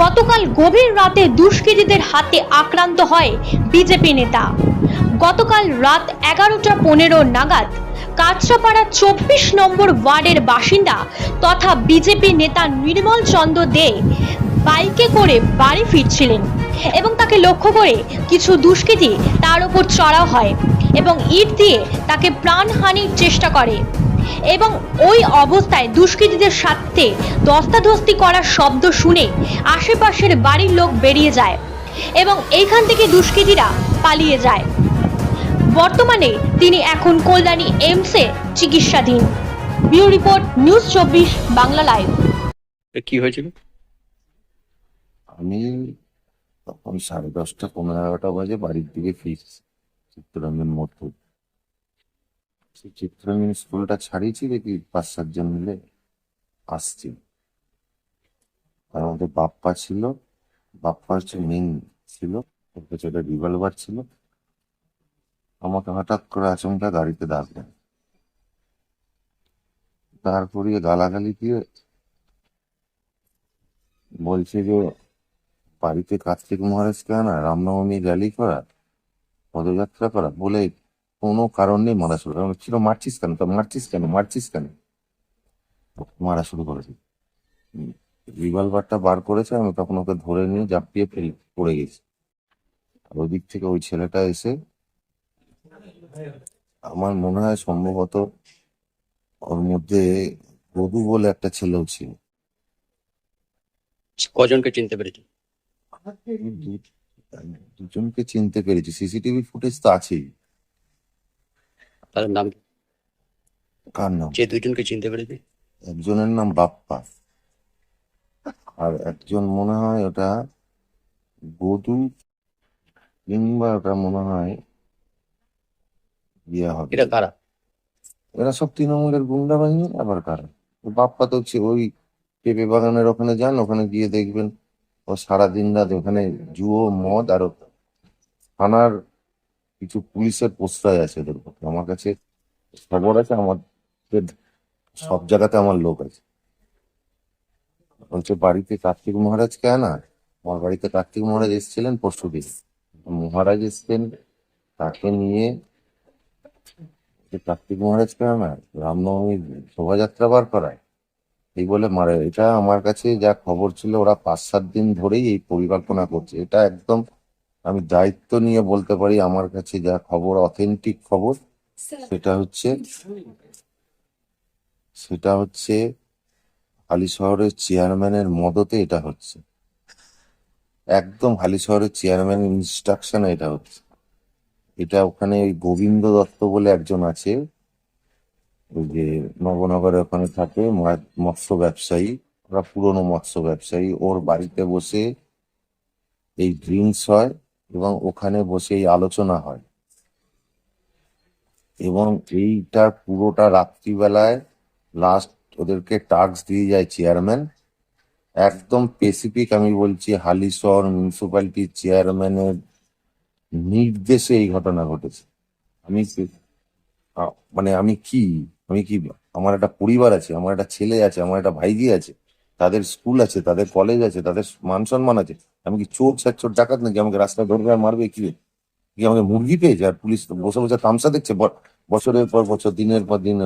গতকাল গভীর রাতে দুষ্কৃতীদের হাতে আক্রান্ত হয় বিজেপি নেতা। গতকাল রাত এগারোটা পনেরো নাগাদ কাঁচরাপাড়া চব্বিশ নম্বর ওয়ার্ডের বাসিন্দা তথা বিজেপি নেতা নির্মল চন্দ্র দে বাইকে করে বাড়ি ফিরছিলেন এবং তাকে লক্ষ্য করে কিছু দুষ্কৃতী তার ওপর চড়াও হয় এবং ইট দিয়ে তাকে প্রাণহানির চেষ্টা করে। এবং ওই অবস্থায় দুষ্কৃতীদের সাথে ধস্তাধস্তি করার শব্দ শুনে আশেপাশের বাড়ির লোক বেরিয়ে যায় এবং এইখান থেকে দুষ্কৃতীরা পালিয়ে যায়। বর্তমানে তিনি এখন কল্যাণী এইমসে চিকিৎসাধীন। ব্যুরো রিপোর্ট নিউজ চব্বিশ বাংলা লাইভ। কি হয়েছিল? আমি তখন সাড়ে দশটা পনেরো এগারোটা বাজে বাড়ির দিকে ফিরছি। চিত্তরঞ্জন মোড় সেই স্কুলটা ছাড়িয়েছি দেখি পাঁচ সাতজন মিলে আসছি। তার মধ্যে বাপ্পা ছিল, বাপ্পা হচ্ছে মেন ছিল রিভলভার ছিল। আমাকে হঠাৎ করে আচমকা গাড়িতে ডাকলেন তারপরে গালাগালি দিয়ে বলছে যে, বাড়িতে কার্তিক মহারাজকে আনা রামনবমী র্যালি করা, পদযাত্রা করা, বলে কোনো কারণ নেই মারা শুরু করে। ছিল মারছিস কেন? তো মারছিস কেন? মারছিস কেন? মারা শুরু করেছি। রিভলভারটা বার করেছে আমি তখন ওকে ধরে নিয়ে জাপিয়ে ফেল পড়ে গেছি। আর ওদিক থেকে ওই ছেলেটা এসে আমার মনে হয় সম্ভবত ওর মধ্যে বধু বলে একটা ছেলেও ছিল। কজনকে চিনতে পেরেছি? দুজনকে চিনতে পেরেছি। সিসিটিভি ফুটেজ তো আছেই। তাদের নাম? কার নাম? যে দুজনকে চিনতে পেরেছি। একজনের নাম বাপ্পা। আর একজন মনে হয় ওটা বধু কিংবা ওটা মনে হয় ইয়ে হবে। এটা কারা? এরা সব তৃণমূলের গুন্ডা বাহিনী আবার কারা? বাপ্পা তো হচ্ছে ওই পেঁপে বাগানের ওখানে যান ওখানে গিয়ে দেখবেন ও সারাদিন রাত ওখানে জুয়ো মদ আর থানার কিছু পুলিশের প্রশ্রয় আছে ওদের উপর। আমার কাছে খবর আছে আমাদের সব জায়গাতে আমার লোক আছে। বলছে বাড়িতে কার্তিক মহারাজকে আনা আমার বাড়িতে কার্তিক মহারাজ এসেছিলেন পরশু দিন। মহারাজ এসছেন তাকে নিয়ে কার্তিক মহারাজকে আনা রামনবমীর শোভাযাত্রা বার করায়। এই বলে মারে এটা আমার কাছে যা খবর ছিল ওরা পাঁচ সাত দিন ধরেই এই পরিকল্পনা করছে। এটা একদম আমি দায়িত্ব নিয়ে বলতে পারি আমার কাছে যা খবর অথেন্টিক খবর সেটা হচ্ছে সেটা হচ্ছে হালি শহরের চেয়ারম্যানের মদতে এটা হচ্ছে। একদম হালি শহরের চেয়ারম্যান ইনস্ট্রাকশনে এটা হচ্ছে। এটা ওখানে ওই গোবিন্দ দত্ত বলে একজন আছে ওই যে নবনগরে ওখানে থাকে মৎস্য ব্যবসায়ী ওরা পুরনো মৎস্য ব্যবসায়ী ওর বাড়িতে বসে এই ড্রিঙ্কস হয়। এবং ওখানে বসে এই আলোচনা হয়। এবং এইটা পুরোটা রাত্রিবেলায় লাস্ট ওদেরকে টাস্ক দিয়ে যায় চেয়ারম্যান একদম স্পেসিফিক আমি বলছি হালিশহর মিউনিসিপ্যালিটির চেয়ারম্যানের নির্দেশে এই ঘটনা ঘটেছে। আমি মানে আমি কি আমি কি, আমার একটা পরিবার আছে, আমার একটা ছেলে আছে, আমার একটা ভাইজি আছে, তাদের স্কুল আছে, তাদের কলেজ আছে, তাদের মান সম্মান আছে আমি কি চোর ছাচ্চোর ডাকাত নাকি আমাকে রাস্তায় ধরবে আর মারবে, কি কি আমাকে মুরগি পেয়েছে আর পুলিশ বসে বসে তামসা দেখছে বছরের পর বছর, দিনের পর দিন।